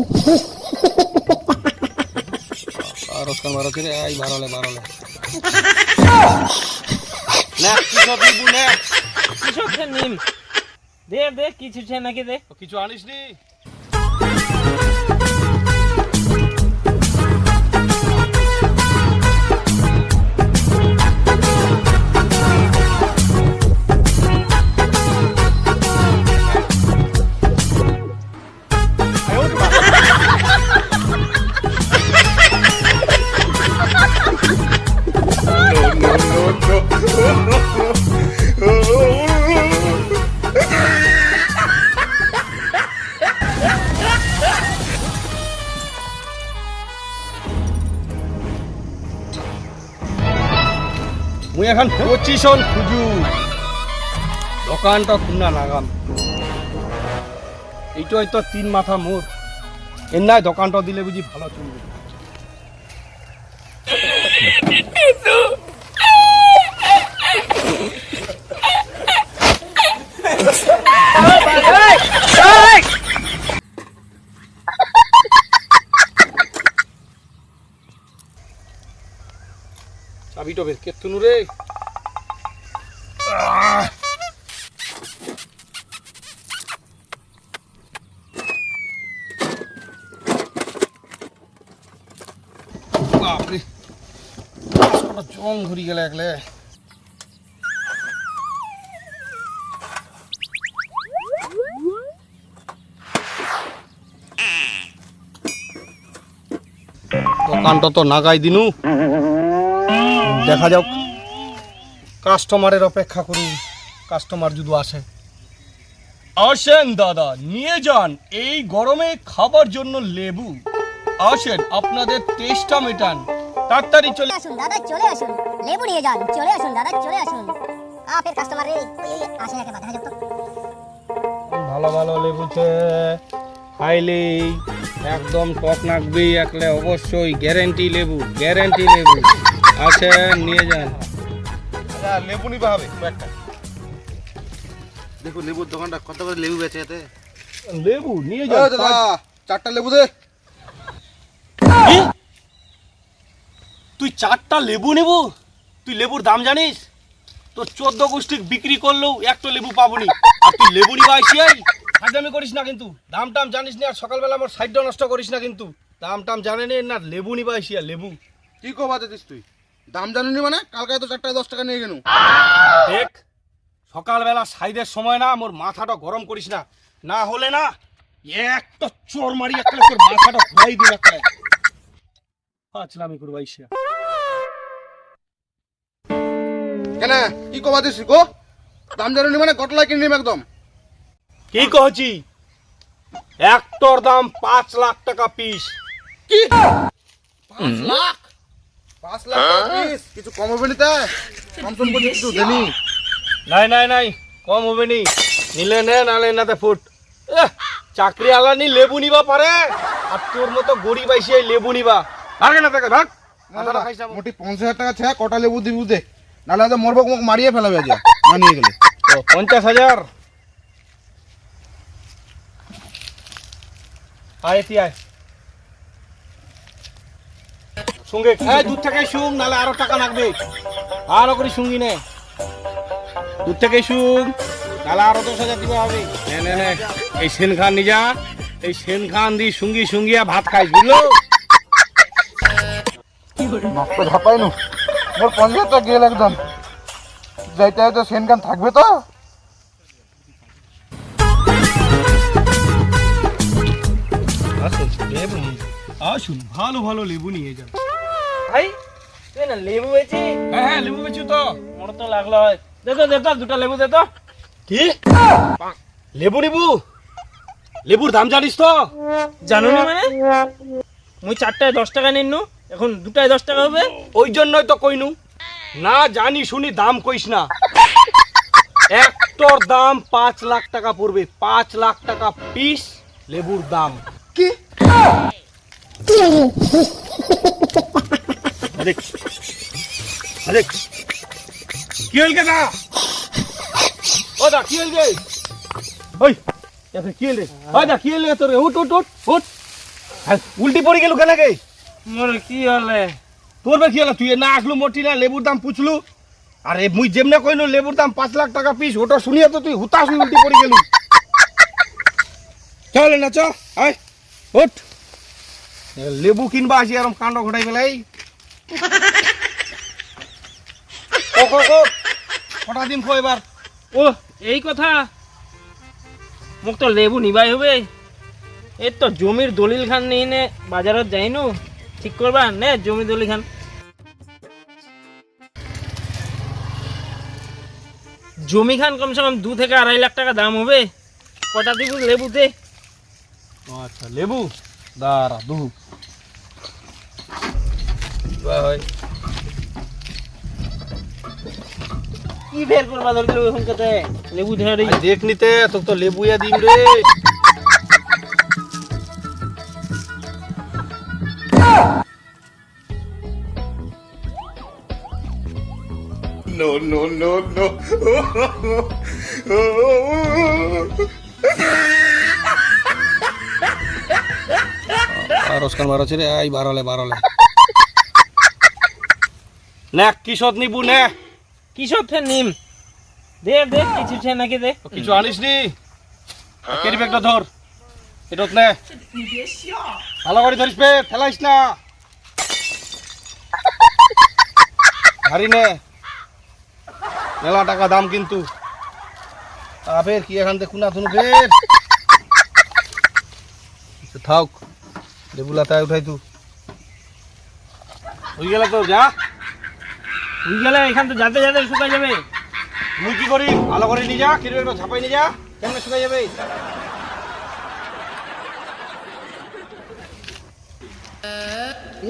রসকান বারো রে এই বারোলে বারোলে না কিসব নিবু না কিসব সে নিম দে দে কিছু ছে নাকি দে। কিছু আনিস নি মুই এখন পঁচিশন খুঁজু। দোকানটা খুনা লাগাম এইটাই তো তিন মাথা মোর এর নাই দোকানটা দিলে বুঝি ভালো চলবে। চাবিটা কেতুনু রে আহ! বাপরে ঘুরি গেলে একলে দোকানটা তো নাগাই দিনু দেখা যাক। কাস্টমারের অপেক্ষা করি কাস্টমার যদি আসে। আসেন দাদা নিয়ে যান। এই গরমে খাবার জন্য লেবু। আসেন আপনাদের টেস্টটা মেটান। তাড়াতাড়ি চলে আসুন দাদা চলে আসুন। লেবু নিয়ে যান। চলে আসুন দাদা চলে আসুন। আ ফের কাস্টমার রে। আসে একে দেখা যাক তো। ভালো ভালো লেবুছে খাইলে একদম টক নাকবি। একলে অবশ্যই গ্যারেন্টি লেবু গ্যারেন্টি লেবু। আসেন নিয়ে যান। আচ্ছা, লেবু নিবা হবে একটা দেখো লেবুর দোকানটা কত করে লেবু বেচে এতে? লেবু নিয়ে ও যান দাদা চারটা লেবু দে। তুই চারটা লেবু নেব? তুই লেবুর দাম জানিস? তোর চোদ্দ গোষ্ঠী বিক্রি করলেও একটা লেবু পাবনি। আর তুই লেবু নিবা আইসিয়াই ফাজলামি করিস না কিন্তু। দাম টাম জানিস না আর সকালবেলা আমার সাইডটা নষ্ট করিস না কিন্তু। দাম টাম জানে নে না লেবু নিবা আইসিয়া লেবু। কি কবা দিস তুই? দাম জানিনি মানে? কালকে তো চারটায় দশ টাকা নিয়ে গেল দেখ সকালবেলা সাইদের সময় না মোর মাথাটা গরম করিস না। না হলে না একটা চোর মারি একটা তোর মাথাটা ঘুরাই দিল একটা পাঁচলামি করব আইসিয়া কেন কি কবা দিস গো? দাম জানিনি মানে গটলাই কিনে নিম একদম। কি কহছি? একটার দাম পাঁচ লাখ টাকা পিস। কি? পাঁচ লাখ? পাঁচ লাখ টাকা কিছু কম হবে নি তাই কম সম করে কিছু দেনি। নাই নাই নাই কম হবে নি। নিলে নে নালে নাতে ফুট। চাকরি আলা নি লেবু নিবা পারে। আর তোর মতো গরিব আইসি এই লেবু নিবা। ভাগে না থেকে ভাগ মোটি পঞ্চাশ হাজার টাকা ছেড়া কটা লেবু দিবি দে। নাহলে হয়তো মরবো মোক মারিয়ে ফেলাবে আজ না নিয়ে গেলে। ও, পঞ্চাশ হাজার। আয় আয়। সঙ্গে হ্যাঁ দূর থেকে শুং নালে আরও টাকা লাগবে। আরও করে শুঙ্গি নে। দূর থেকে শুং নালে আরও দশ হাজার দিতে হবে। নে নে নে এই সেন খান নিজা এই সেন খান দি শুঙ্গি শুঙ্গিয়া ভাত খাইস বুঝলো? নষ্ট ঝাপাই নু। মোর পঞ্চাশ টাকা গেল একদম। যাইতে হয়তো সেনকান থাকবে তো? আসুন। আসুন ভালো ভালো লেবু নিয়ে যান না লেবু বেচি? হ্যাঁ হ্যাঁ লেবু বেচু তো। মোর তো লাগল হয়। দে তো দে তো দুটা লেবু দে তো। কি? লেবু নিবু লেবুর দাম জানিস তো। জানো না মানে? মুই চারটায় দশ টাকা নিনু এখন দুটায় দশ টাকা হবে। ওই জন্যই তো কইনু। না জানি শুনি দাম কইস না। একটার দাম পাঁচ লাখ টাকা পড়বে। পাঁচ লাখ টাকা পিস লেবুর দাম। কি? দেখ দেখ। কি হইল কে দা ও দা কি হইল রে? ওই এতে কি হইল রে? ওই দা কি হইল রে তোর? উঠ উঠ উঠ উঠ। হ্যাঁ, উল্টি পড়ে গেল কেন গে মোর কি হলে? তোর বে কি হলো? তুই না আসলু মোটি না লেবুর দাম পুছলু? আরে মুই যেমনে কইনু লেবুর দাম পাঁচ লাখ টাকা পিস ওটা শুনিয়া তো তুই হুতাশ হয়ে উল্টি পড়ে গেলু। চল না চ আয় ওঠ লেবু কিনবা আসি আরম কাণ্ড ঘটাই বেলাই। ও কো কো কটা দিন খো এবার? ও এই কথা? মোক তো লেবু নিবাই হবে এই তো জমির দলিল খান নিয়ে নে বাজারত যাইনু। ঠিক করবা? নে জমি দলিল খান জমি খান কমসে কম দু থেকে আড়াই লাখ টাকা দাম হবে। কটা দিব লেবুতে? আচ্ছা লেবু? দাঁড়া দু ভাই। কি বের করবা এখন কতে? লেবু ধরে দেখ নিতে তোকে তো লেবুয়া দিম রে। রসকান বারো ছেড়ে আই বারোলে বারোলে। নে কিশোর নিবু নে। কিসব ফের নিম? দেখ দেখ কিছু ছে নাকি দেখ কিছু আনিস নি? কেরি ব্যাগটা ধর। এটাত নে। ভালো করে ধরিস বে ফেলাইস না। হারি নে। মেলা টাকা দাম কিন্তু। ফের কি এখান থেকে কুনা থুনু ফের থাক। লেবুলা তাই উঠাই তু। হয়ে গেল তো যা। বুঝ গেলে এখান তো যাতে যাতে শুকাই যাবে। মুই কি করি ভালো করে নিয়ে যা ঝাপাই নিয়ে যা কেমনে শুকাই যাবে?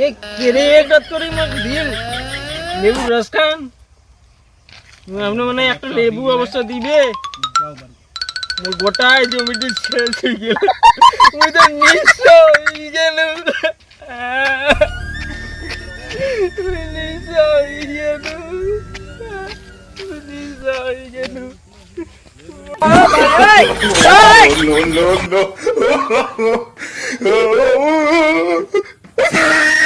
এ কেড়ে একটা করে মোক দিন লেবু রস খান? আপনি মানে একটা লেবু অবশ্য দিবে। গোটায় জমিটি হয়ে গেল। তো নিঃস্ব নিঃস্ব হয়ে গেল নিঃস্ব হয়ে গেল no, no, no.